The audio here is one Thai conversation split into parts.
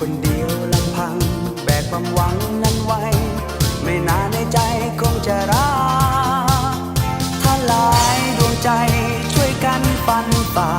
คนเดียวลำพัง แบกความหวังนั้นไว้ ไม่นานในใจคงจะรักถ้าหลายดวงใจช่วยกันปันป่า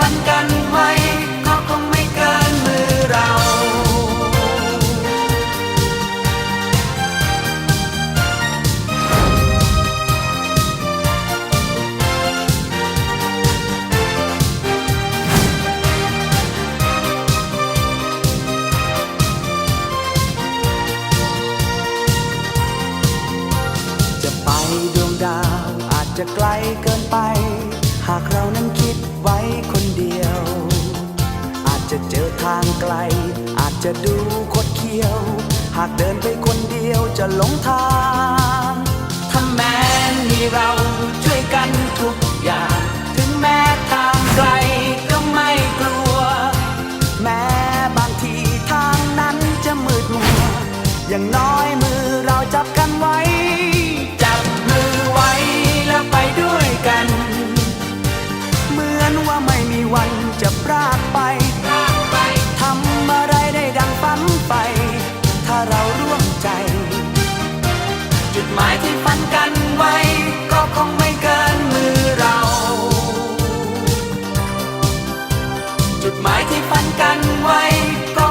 ฝันกันไว้ก็คงไม่เกินมือเรา จะไปดวงดาวอาจจะไกลเกินไป จะดูคดเคี้ยว หากเดินไปคนเดียวจะหลงทางถ้าแม้มีเราช่วยกันทุกอย่าง ถึงแม้ทางไกลก็ไม่กลัว แม้บางทีทางนั้นจะมืดมัว อย่างน้อยมือเราจับกัน จุดหมายที่ฝันกันไว้ก็